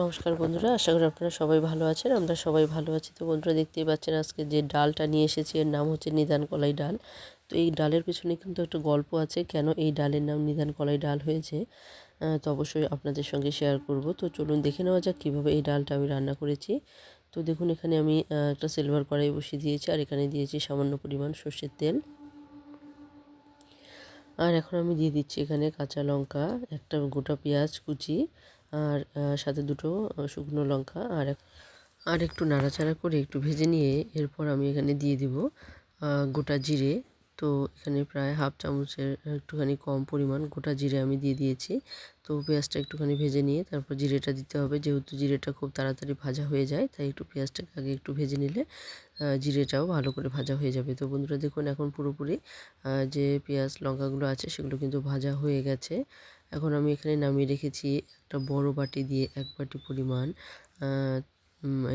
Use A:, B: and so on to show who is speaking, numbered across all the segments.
A: নমস্কার বন্ধুরা, আশা করি আপনারা সবাই ভালো আছেন। আমরা সবাই ভালো আছি। তো বন্ধুরা, দেখতেই পাচ্ছেন আজকে যে ডালটা নিয়ে এসেছি, এর নাম হচ্ছে নিদান কলাই ডাল। তো এই ডালের পেছনে কিন্তু একটা গল্প আছে, কেন এই ডালের নাম নিদান কলাই ডাল হয়েছে। তো অবশ্যই আপনাদের সঙ্গে শেয়ার করব। তো চলুন দেখে নেওয়া যাক, কীভাবে এই ডালটা আমি রান্না করেছি। তো দেখুন, এখানে আমি একটা সিলভার কড়াই বসিয়ে দিয়েছি, আর এখানে দিয়েছি সামান্য পরিমাণ সর্ষের তেল। আর এখন আমি দিয়ে দিচ্ছি এখানে কাঁচা লঙ্কা, একটা গোটা পেঁয়াজ কুচি আর সাথে দুটো শুকনো লঙ্কা আর আর একটু নাড়াচাড়া করে একটু ভেজে নিয়ে এরপর আমি এখানে দিয়ে দিব গোটা জিরে তো এখানে প্রায় হাফ চামচের একটুখানি কম পরিমাণ গোটা জিরে আমি দিয়ে দিয়েছি। তো পেঁয়াজটা একটুখানি ভেজে নিয়ে তারপর জিরেটা দিতে হবে। যেহেতু জিরেটা খুব তাড়াতাড়ি ভাজা হয়ে যায়, তাই একটু পেঁয়াজটাকে আগে একটু ভেজে নিলে জিরেটাও ভালো করে ভাজা হয়ে যাবে। তো বন্ধুরা দেখুন এখন পুরোপুরি যে পেঁয়াজ, লঙ্কাগুলো আছে সেগুলো কিন্তু ভাজা হয়ে গেছে। এখন আমি এখানে নামিয়ে রেখেছি একটা বড় বাটি দিয়ে এক বাটি পরিমাণ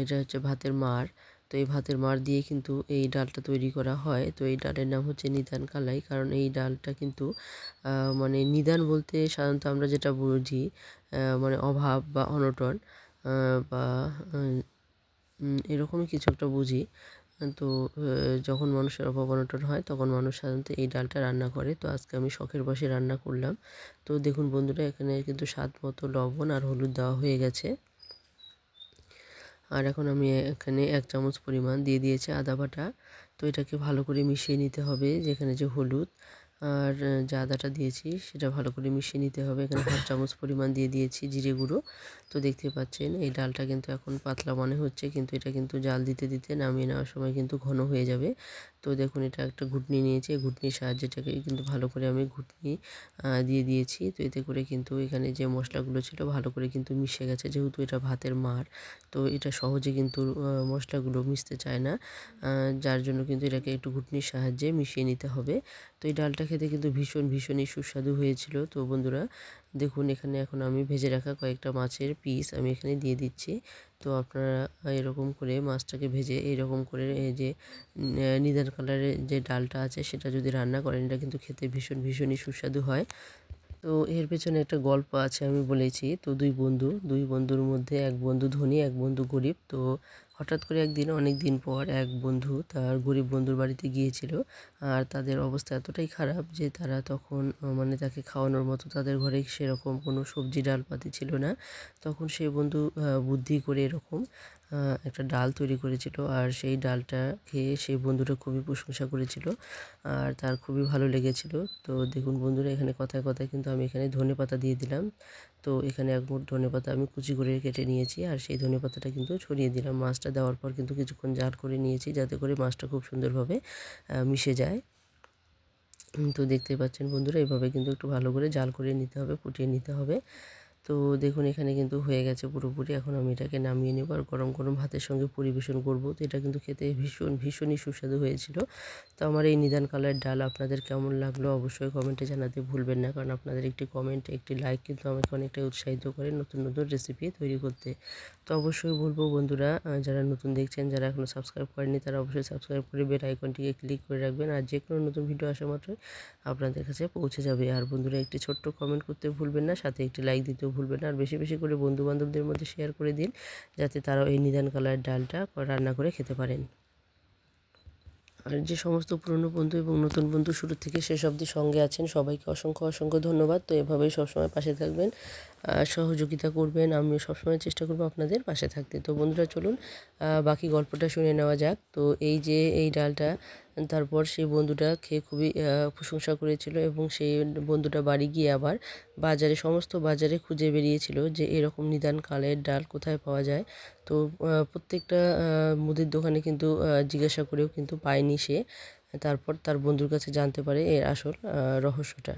A: এটা হচ্ছে ভাতের মার তো এই ভাতের মার দিয়ে কিন্তু এই ডালটা তৈরি করা হয়। তো এই ডালের নাম হচ্ছে নিদান কালাই। কারণ এই ডালটা কিন্তু মানে নিদান বলতে সাধারণত আমরা যেটা বুঝি মানে অভাব বা অনটন বা এরকমই কিছু একটা বুঝি। তো যখন মানুষের অভাব অনটন হয়, তখন মানুষ সাধারণত এই ডালটা রান্না করে। তো আজকে আমি শখের বসে রান্না করলাম। তো দেখুন বন্ধুরা, এখানে কিন্তু স্বাদ মতো লবণ আর হলুদ দেওয়া হয়ে গেছে। আর এখন আমি এখানে এক চামচ পরিমাণ দিয়ে দিয়েছি আদা বাটা। তো এটাকে ভালো করে মিশিয়ে নিতে হবে, যেখানে যে হলুদ আর যে আদাটা দিয়েছি সেটা ভালো করে মিশিয়ে নিতে হবে। এখানে হাফ চামচ পরিমাণ দিয়ে দিয়েছি জিরে গুঁড়ো। তো দেখতে পাচ্ছেন এই ডালটা কিন্তু এখন পাতলা মনে হচ্ছে, কিন্তু এটা কিন্তু জাল দিতে দিতে নামিয়ে নেওয়ার সময় কিন্তু ঘন হয়ে যাবে। তো দেখুন, এটা একটা ঘুটনি নিয়েছি। ঘুটনির সাহায্যে এটাকে কিন্তু ভালো করে আমি ঘুটনি দিয়ে দিয়েছি। তো এতে করে কিন্তু এখানে যে মশলাগুলো ছিল, ভালো করে কিন্তু মিশে গেছে। যেহেতু এটা ভাতের মার, তো এটা সহজে কিন্তু মশলাগুলো মিশতে চায় না। যার জন্য কিন্তু এটাকে একটু ঘুটনির সাহায্যে মিশিয়ে নিতে হবে। তো এই ডালটা খেতে কিন্তু ভীষণ, ভীষণই সুস্বাদু হয়েছিল। তো বন্ধুরা দেখুন, এখানে এখন আমি ভেজে রাখা কয়েকটা মাছের পিস আমি এখানে দিয়ে দিচ্ছি। তো আপনারা এরকম করে মাছটাকে ভেজে এরকম করে এই যে নিদান কালারের যে ডালটা আছে, সেটা যদি রান্না করেন, এটা কিন্তু খেতে ভীষণ, ভীষণই সুস্বাদু হয়। তো এর পেছনে একটা গল্প আছে আমি বলেছি। তো দুই বন্ধু, দুই বন্ধুর মধ্যে এক বন্ধু ধনী, এক বন্ধু গরিব। তো হঠাৎ করে একদিন অনেক দিন পর এক বন্ধু তার গরিব বন্ধুর বাড়িতে গিয়েছিল আর তাদের অবস্থা এতটাই খারাপ যে তারা তখন মানে তাকে খাওয়ানোর মতো তাদের ঘরে সেরকম কোনো সবজি, ডালপাতি ছিল না। তখন সেই বন্ধু বুদ্ধি করে এরকম একটা ডাল তৈরি করেছিল আর সেই ডালটা খেয়ে সেই বন্ধুটা খুবই প্রশংসা করেছিল আর তার খুবই ভালো লেগেছিল। তো দেখুন বন্ধুরা, এখানে কথায় কথায় কিন্তু আমি এখানে ধনে পাতা দিয়ে দিলাম। তো এখানে এক ধনে পাতা আমি কুচি করে কেটে নিয়েছি আর সেই ধনে পাতাটা কিন্তু ছড়িয়ে দিলাম মাছটা দেওয়ার পর কিন্তু কিছুক্ষণ জাল করে নিয়েছি, যাতে করে মাছটা খুব সুন্দরভাবে মিশে যায়। তো দেখতে পাচ্ছেন বন্ধুরা, এভাবে কিন্তু একটু ভালো করে জাল করে নিতে হবে, ফুটিয়ে নিতে হবে। তো দেখুন, এখানে কিন্তু হয়ে গেছে পুরোপুরি। এখন আমি এটাকে নামিয়ে নেব আর গরম গরম ভাতের সঙ্গে পরিবেশন করব। তো এটা কিন্তু খেতে ভীষণ, ভীষণই সুস্বাদু হয়েছিল। তো আমার এই নিদান কালার ডাল আপনাদের কেমন লাগল অবশ্যই কমেন্টে জানাতে ভুলবেন না। কারণ আপনাদের একটি কমেন্ট একটি লাইক কিন্তু আমাকে অনেকটাই উৎসাহিত করে নতুন নতুন রেসিপি তৈরি করতে। তো অবশ্যই বলব বন্ধুরা যারা নতুন দেখছেন, যারা এখনও সাবস্ক্রাইব করেনি তারা অবশ্যই সাবস্ক্রাইব করে বেল আইকনটিকে ক্লিক করে রাখবেন। আর যে কোনো নতুন ভিডিও আসা মাত্রই আপনাদের কাছে পৌঁছে যাবে। আর বন্ধুরা, একটি ছোট্ট কমেন্ট করতে ভুলবেন না, সাথে একটি লাইক দিতেও ভুলবেন আর বেশি বেশি করে বন্ধুবান্ধবদের মধ্যে শেয়ার করে দিন, যাতে তারাও এই নিদান কালার ডালটা রান্না করে খেতে পারেন। আর যে সমস্ত পুরনো বন্ধু এবং নতুন বন্ধু শুরু থেকে শেষ অবধি সঙ্গে আছেন, সবাইকে অসংখ্য অসংখ্য ধন্যবাদ। তো এভাবেই সবসময় পাশে থাকবেন। সহযোগিতা করবেন, আমিও সবসময় চেষ্টা করব আপনাদের পাশে থাকতে। তো বন্ধুরা, চলুন বাকি গল্পটা শুনে নেওয়া যাক। তো এই যে এই ডালটা, তারপর সেই বন্ধুটা খেয়ে খুবই প্রশংসা করেছিল এবং সেই বন্ধুটা বাড়ি গিয়ে আবার বাজারে, সমস্ত বাজারে খুঁজে বেরিয়েছিল যে এরকম নিদান কালের ডাল কোথায় পাওয়া যায়। তো প্রত্যেকটা মুদির দোকানে কিন্তু জিজ্ঞাসা করেও কিন্তু পায়নি সে। তারপর তার বন্ধুর কাছে জানতে পারে এর আসল রহস্যটা।